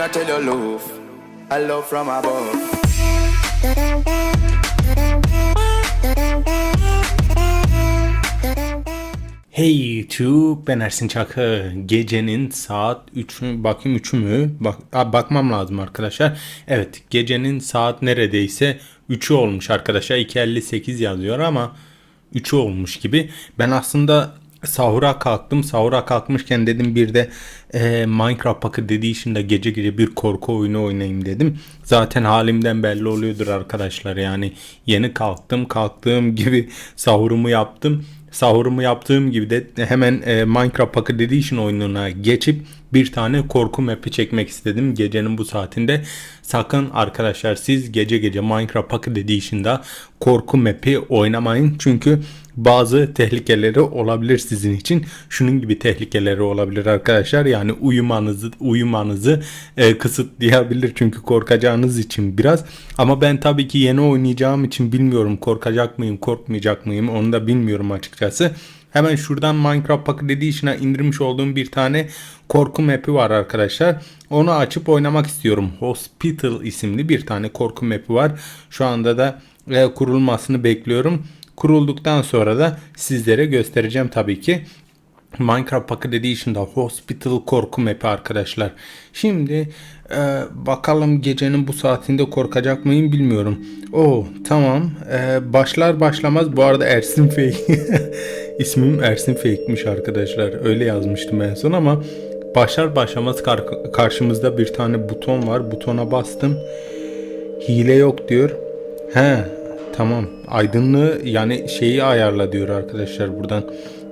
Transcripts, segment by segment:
I tell you love, a love from above. Hey YouTube ben Ersin Çakı. Gecenin saat 3 mü? Bakayım 3 mü? Bak, bakmam lazım arkadaşlar. Evet gecenin saat neredeyse 3'ü olmuş arkadaşlar. 2.58 yazıyor ama 3'ü olmuş gibi. Ben aslında sahura kalktım. Sahura kalkmışken dedim bir de e, Minecraft Pocket Edition'da gece gece bir korku oyunu oynayayım dedim. Zaten halimden belli oluyordur arkadaşlar. Yani yeni kalktım. Kalktığım gibi sahurumu yaptım sahurumu yaptığım gibi de hemen e, Minecraft Pocket Edition oyununa geçip bir tane korku map'i çekmek istedim gecenin bu saatinde. Sakın arkadaşlar siz gece gece Minecraft Pocket Edition'da korku map'i oynamayın. Çünkü bazı tehlikeleri olabilir sizin için. Şunun gibi tehlikeleri olabilir arkadaşlar. Yani uyumanızı uyumanızı e, kısıtlayabilir çünkü korkacağınız için biraz. Ama ben tabii ki yeni oynayacağım için bilmiyorum korkacak mıyım, korkmayacak mıyım onu da bilmiyorum açıkçası. Hemen şuradan Minecraft Pocket Edition'a indirmiş olduğum bir tane korku map'i var arkadaşlar. Onu açıp oynamak istiyorum. Hospital isimli bir tane korku map'i var. Şu anda da e, kurulmasını bekliyorum. Kurulduktan sonra da sizlere göstereceğim tabii ki. Minecraft Pocket Edition'da Hospital korku map'i arkadaşlar. Şimdi e, bakalım gecenin bu saatinde korkacak mıyım bilmiyorum. Oo tamam. E, başlar başlamaz bu arada Ersin Fake. İsmim Ersin Fake'miş arkadaşlar. Öyle yazmıştım en son ama başlar başlamaz kar- karşımızda bir tane buton var. Butona bastım. Hile yok diyor. He tamam. Aydınlığı yani şeyi ayarla diyor arkadaşlar buradan.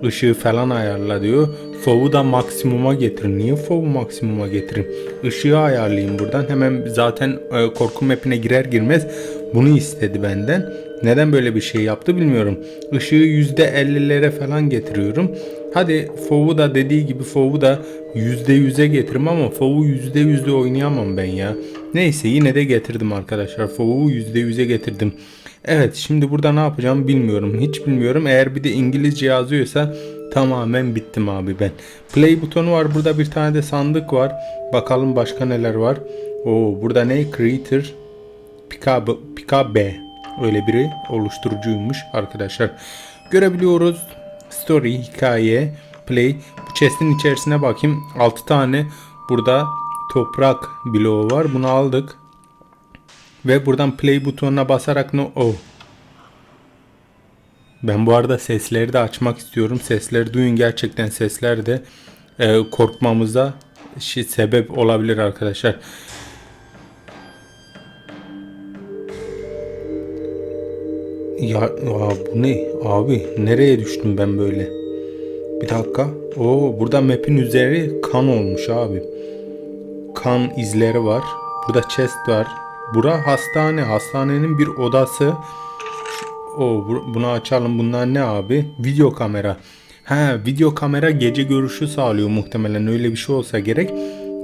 Işığı falan ayarla diyor. Fov'u da maksimuma getir. Niye Fov'u maksimuma getireyim? Işığı ayarlayayım buradan. Hemen zaten e, korku mapine girer girmez bunu istedi benden. Neden böyle bir şey yaptı bilmiyorum. Işığı %50'lere falan getiriyorum. Hadi Fov'u da dediği gibi Fov'u da %100'e getiririm ama Fov'u %100'de oynayamam ben ya. Neyse yine de getirdim arkadaşlar. Fov'u %100'e getirdim. Evet şimdi burada ne yapacağım bilmiyorum. Hiç bilmiyorum. Eğer bir de İngilizce yazıyorsa tamamen bittim abi ben. Play butonu var. Burada bir tane de sandık var. Bakalım başka neler var. Oo burada ne? Creator Pikabe, Pikabe öyle biri oluşturucuymuş arkadaşlar. Görebiliyoruz. Story, hikaye, play. Bu chest'in içerisine bakayım. 6 tane burada toprak bloğu var. Bunu aldık. Ve buradan play butonuna basarak no oh. Ben bu arada sesleri de açmak istiyorum. Sesleri duyun gerçekten sesler de e, korkmamıza şey, sebep olabilir arkadaşlar. Ya, ya bu ne abi nereye düştüm ben böyle? Bir dakika. Oo burada map'in üzeri kan olmuş abi. Kan izleri var. Burada chest var. Bura hastane. Hastanenin bir odası. O bunu açalım. Bunlar ne abi? Video kamera. Ha video kamera gece görüşü sağlıyor muhtemelen. Öyle bir şey olsa gerek.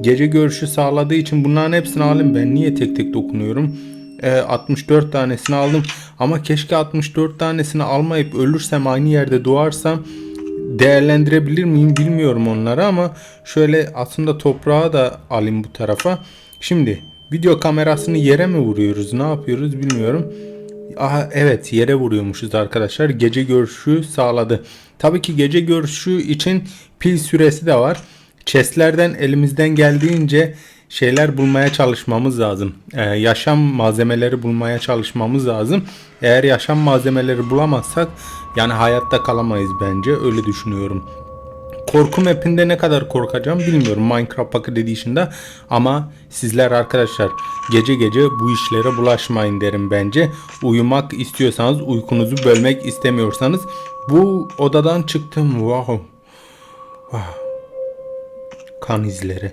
Gece görüşü sağladığı için bunların hepsini alayım. Ben niye tek tek dokunuyorum? E, 64 tanesini aldım. Ama keşke 64 tanesini almayıp ölürsem aynı yerde doğarsam değerlendirebilir miyim bilmiyorum onları ama şöyle aslında toprağı da alayım bu tarafa. Şimdi video kamerasını yere mi vuruyoruz ne yapıyoruz bilmiyorum. Aha evet yere vuruyormuşuz arkadaşlar. Gece görüşü sağladı. Tabii ki gece görüşü için pil süresi de var. Chestlerden elimizden geldiğince şeyler bulmaya çalışmamız lazım. Ee, yaşam malzemeleri bulmaya çalışmamız lazım. Eğer yaşam malzemeleri bulamazsak yani hayatta kalamayız bence öyle düşünüyorum. Korku mapinde ne kadar korkacağım bilmiyorum Minecraft Pocket Edition'da ama sizler arkadaşlar gece gece bu işlere bulaşmayın derim bence. Uyumak istiyorsanız uykunuzu bölmek istemiyorsanız bu odadan çıktım wow. wow. Kan izleri.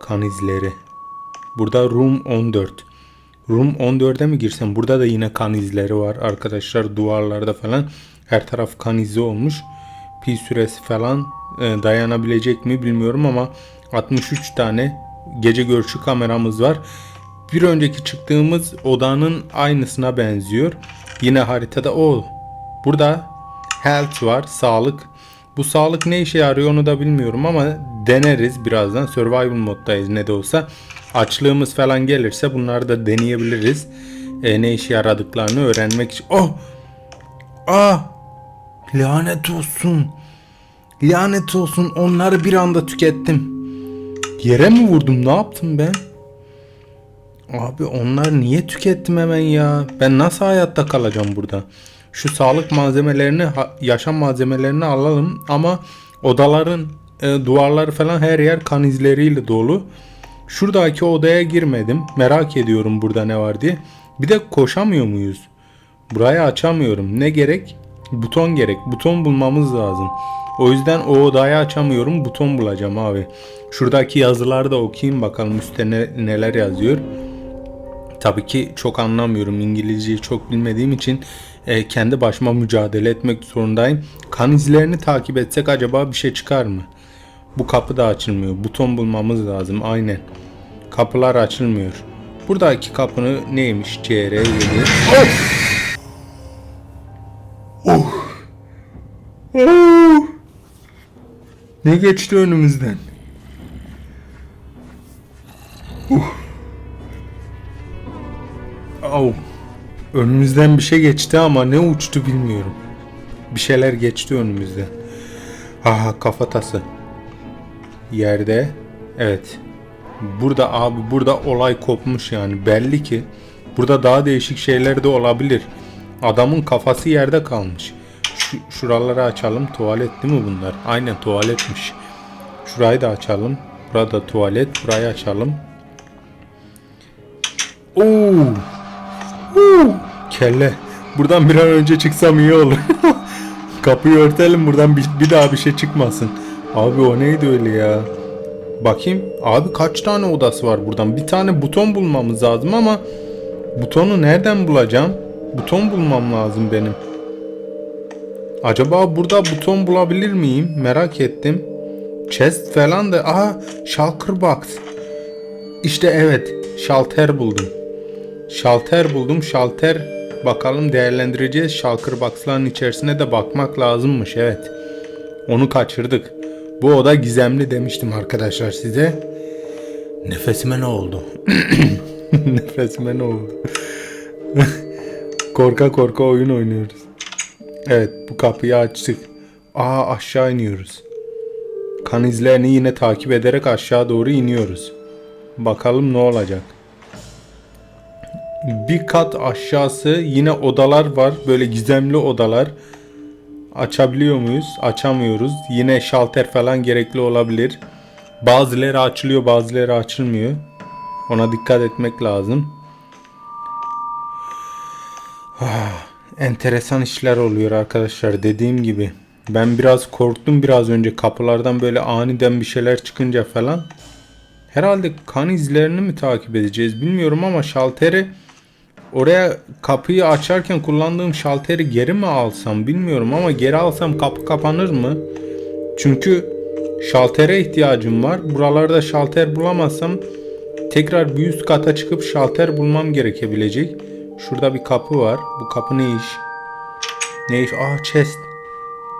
Kan izleri. Burada room 14. Room 14'e mi girsem? Burada da yine kan izleri var arkadaşlar duvarlarda falan. Her taraf kan izi olmuş. Pil süresi falan e, dayanabilecek mi bilmiyorum ama 63 tane gece görüşü kameramız var. Bir önceki çıktığımız odanın aynısına benziyor. Yine haritada o. Burada health var, sağlık. Bu sağlık ne işe yarıyor onu da bilmiyorum ama deneriz birazdan. Survival moddayız ne de olsa. Açlığımız falan gelirse bunları da deneyebiliriz. E, ne işe yaradıklarını öğrenmek için. Oh! Ah! Lanet olsun. Lanet olsun onları bir anda tükettim. Yere mi vurdum ne yaptım ben? Abi onlar niye tükettim hemen ya? Ben nasıl hayatta kalacağım burada? Şu sağlık malzemelerini, yaşam malzemelerini alalım ama odaların e, duvarları falan her yer kan izleriyle dolu. Şuradaki odaya girmedim. Merak ediyorum burada ne var diye. Bir de koşamıyor muyuz? Burayı açamıyorum. Ne gerek? Buton gerek. Buton bulmamız lazım. O yüzden o odayı açamıyorum. Buton bulacağım abi. Şuradaki yazıları da okuyayım bakalım üstte ne- neler yazıyor. Tabii ki çok anlamıyorum. İngilizceyi çok bilmediğim için e, kendi başıma mücadele etmek zorundayım. Kan izlerini takip etsek acaba bir şey çıkar mı? Bu kapı da açılmıyor. Buton bulmamız lazım. Aynen. Kapılar açılmıyor. Buradaki kapını neymiş? CR 7. Ne geçti önümüzden? Au. Önümüzden bir şey geçti ama ne uçtu bilmiyorum. Bir şeyler geçti önümüzden. Aha kafatası. Yerde. Evet. Burada abi burada olay kopmuş yani. Belli ki burada daha değişik şeyler de olabilir. Adamın kafası yerde kalmış. Şu, şuraları açalım. Tuvalet değil mi bunlar? Aynen tuvaletmiş. Şurayı da açalım. Burada tuvalet. Burayı açalım. Oo. Huu, Kelle. Buradan bir an önce çıksam iyi olur. Kapıyı örtelim buradan bir, bir daha bir şey çıkmasın. Abi o neydi öyle ya? Bakayım. Abi kaç tane odası var buradan? Bir tane buton bulmamız lazım ama butonu nereden bulacağım? Buton bulmam lazım benim. Acaba burada buton bulabilir miyim? Merak ettim. Chest falan da... Aha shulker box. İşte evet. Şalter buldum. Şalter buldum. Şalter bakalım değerlendireceğiz. Shulker box'ların içerisine de bakmak lazımmış. Evet. Onu kaçırdık. Bu oda gizemli demiştim arkadaşlar size. Nefesime ne oldu? Nefesime ne oldu? korka korka oyun oynuyoruz. Evet bu kapıyı açtık. Aa aşağı iniyoruz. Kan izlerini yine takip ederek aşağı doğru iniyoruz. Bakalım ne olacak. Bir kat aşağısı yine odalar var. Böyle gizemli odalar. Açabiliyor muyuz? Açamıyoruz. Yine şalter falan gerekli olabilir. Bazıları açılıyor, bazıları açılmıyor. Ona dikkat etmek lazım. Ah, enteresan işler oluyor arkadaşlar. Dediğim gibi ben biraz korktum biraz önce kapılardan böyle aniden bir şeyler çıkınca falan. Herhalde kan izlerini mi takip edeceğiz bilmiyorum ama şalteri oraya kapıyı açarken kullandığım şalteri geri mi alsam bilmiyorum ama geri alsam kapı kapanır mı? Çünkü şaltere ihtiyacım var. Buralarda şalter bulamazsam tekrar bir üst kata çıkıp şalter bulmam gerekebilecek. Şurada bir kapı var. Bu kapı ne iş? Ne iş? Aa chest.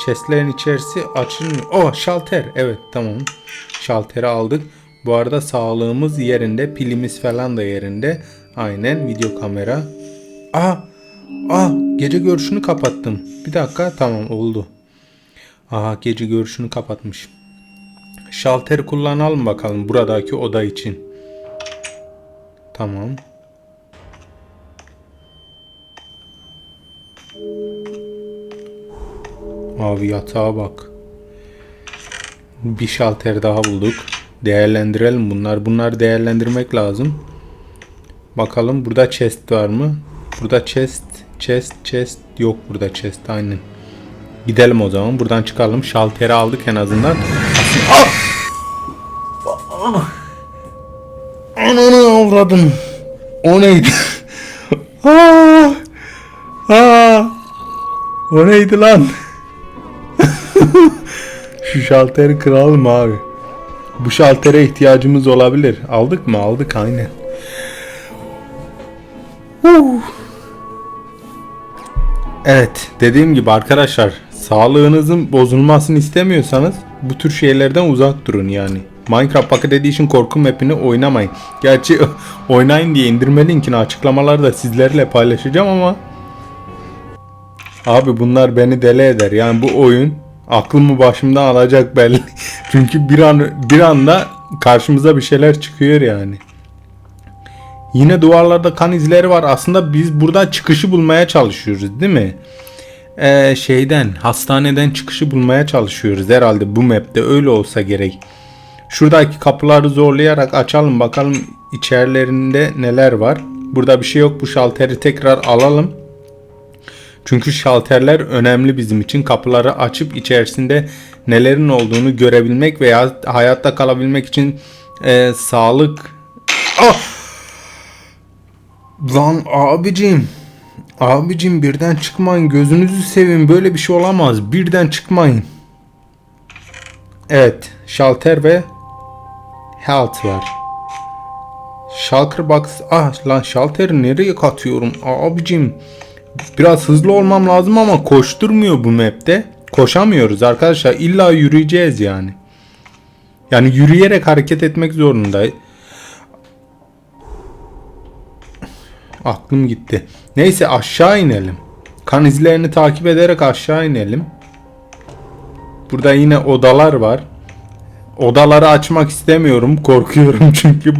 Chestlerin içerisi açılmıyor. Oh şalter. Evet tamam. Şalteri aldık. Bu arada sağlığımız yerinde. Pilimiz falan da yerinde. Aynen video kamera. Aa, aa gece görüşünü kapattım. Bir dakika tamam oldu. Aha gece görüşünü kapatmış. Şalteri kullanalım bakalım buradaki oda için. Tamam. Abi yatağa bak. Bir şalter daha bulduk. Değerlendirelim bunlar. Bunlar değerlendirmek lazım. Bakalım burada chest var mı? Burada chest, chest, chest yok burada chest aynen. Gidelim o zaman. Buradan çıkalım. Şalteri aldık en azından. Ah! Ananı avradım. O neydi? Aa! Aa! O neydi lan? Şu şalteri kıralım abi. Bu şaltere ihtiyacımız olabilir. Aldık mı? Aldık aynen. Evet dediğim gibi arkadaşlar sağlığınızın bozulmasını istemiyorsanız bu tür şeylerden uzak durun yani. Minecraft Pocket Edition korku mapini oynamayın. Gerçi oynayın diye indirme linkini açıklamalarda sizlerle paylaşacağım ama Abi bunlar beni deli eder. Yani bu oyun aklımı başımdan alacak belli. Çünkü bir an bir anda karşımıza bir şeyler çıkıyor yani. Yine duvarlarda kan izleri var. Aslında biz burada çıkışı bulmaya çalışıyoruz, değil mi? Ee, şeyden, hastaneden çıkışı bulmaya çalışıyoruz herhalde bu map'te öyle olsa gerek. Şuradaki kapıları zorlayarak açalım bakalım içerilerinde neler var. Burada bir şey yok. Bu şalteri tekrar alalım. Çünkü şalterler önemli bizim için. Kapıları açıp içerisinde nelerin olduğunu görebilmek veya hayatta kalabilmek için e, sağlık... Ah! Lan abicim. Abicim birden çıkmayın. Gözünüzü seveyim. Böyle bir şey olamaz. Birden çıkmayın. Evet. Şalter ve health var. Shulker box. Ah lan şalteri nereye katıyorum? Abicim. Biraz hızlı olmam lazım ama koşturmuyor bu map'te. Koşamıyoruz arkadaşlar. İlla yürüyeceğiz yani. Yani yürüyerek hareket etmek zorundayız. Aklım gitti. Neyse aşağı inelim. Kan izlerini takip ederek aşağı inelim. Burada yine odalar var. Odaları açmak istemiyorum. Korkuyorum çünkü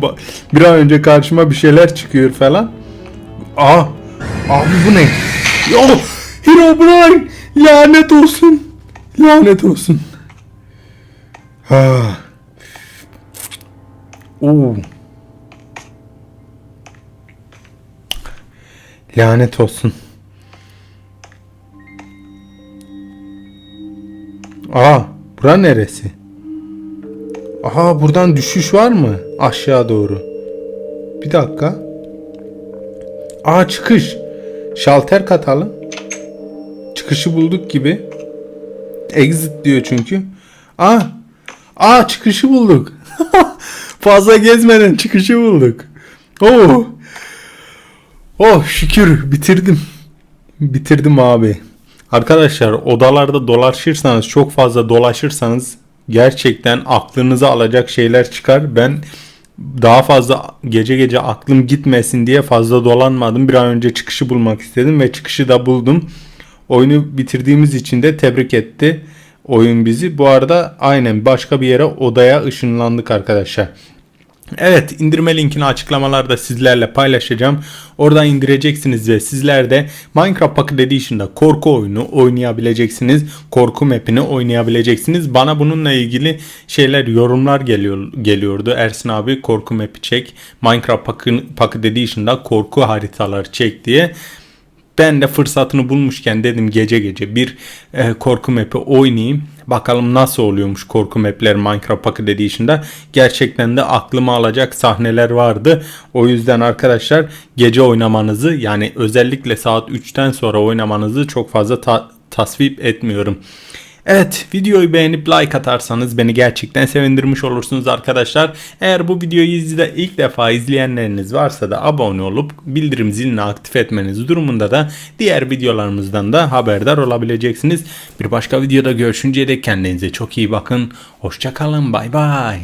bir an önce karşıma bir şeyler çıkıyor falan. Aa! Abi bu ne? Yo! Herobrine! Lanet olsun. Lanet olsun. Ha. Oo. Lanet olsun. Aa, bura neresi? Aha, buradan düşüş var mı? Aşağı doğru. Bir dakika. Aa, çıkış. Şalter katalım. Çıkışı bulduk gibi. Exit diyor çünkü. Aa, aa çıkışı bulduk. Fazla gezmeden çıkışı bulduk. Oo. Oh şükür bitirdim. Bitirdim abi. Arkadaşlar odalarda dolaşırsanız çok fazla dolaşırsanız gerçekten aklınızı alacak şeyler çıkar. Ben daha fazla gece gece aklım gitmesin diye fazla dolanmadım. Bir an önce çıkışı bulmak istedim ve çıkışı da buldum. Oyunu bitirdiğimiz için de tebrik etti oyun bizi. Bu arada aynen başka bir yere odaya ışınlandık arkadaşlar. Evet indirme linkini açıklamalarda sizlerle paylaşacağım. Oradan indireceksiniz ve sizler de Minecraft Pocket Edition'da korku oyunu oynayabileceksiniz. Korku map'ini oynayabileceksiniz. Bana bununla ilgili şeyler yorumlar geliyor geliyordu. Ersin abi korku map'i çek. Minecraft Pocket Edition'da korku haritaları çek diye. Ben de fırsatını bulmuşken dedim gece gece bir e, korku map'i oynayayım. Bakalım nasıl oluyormuş korku map'ler Minecraft Pocket Edition'da. Gerçekten de aklıma alacak sahneler vardı. O yüzden arkadaşlar gece oynamanızı yani özellikle saat 3'ten sonra oynamanızı çok fazla ta- tasvip etmiyorum. Evet videoyu beğenip like atarsanız beni gerçekten sevindirmiş olursunuz arkadaşlar. Eğer bu videoyu izle, ilk defa izleyenleriniz varsa da abone olup bildirim zilini aktif etmeniz durumunda da diğer videolarımızdan da haberdar olabileceksiniz. Bir başka videoda görüşünceye dek kendinize çok iyi bakın. Hoşçakalın bay bay.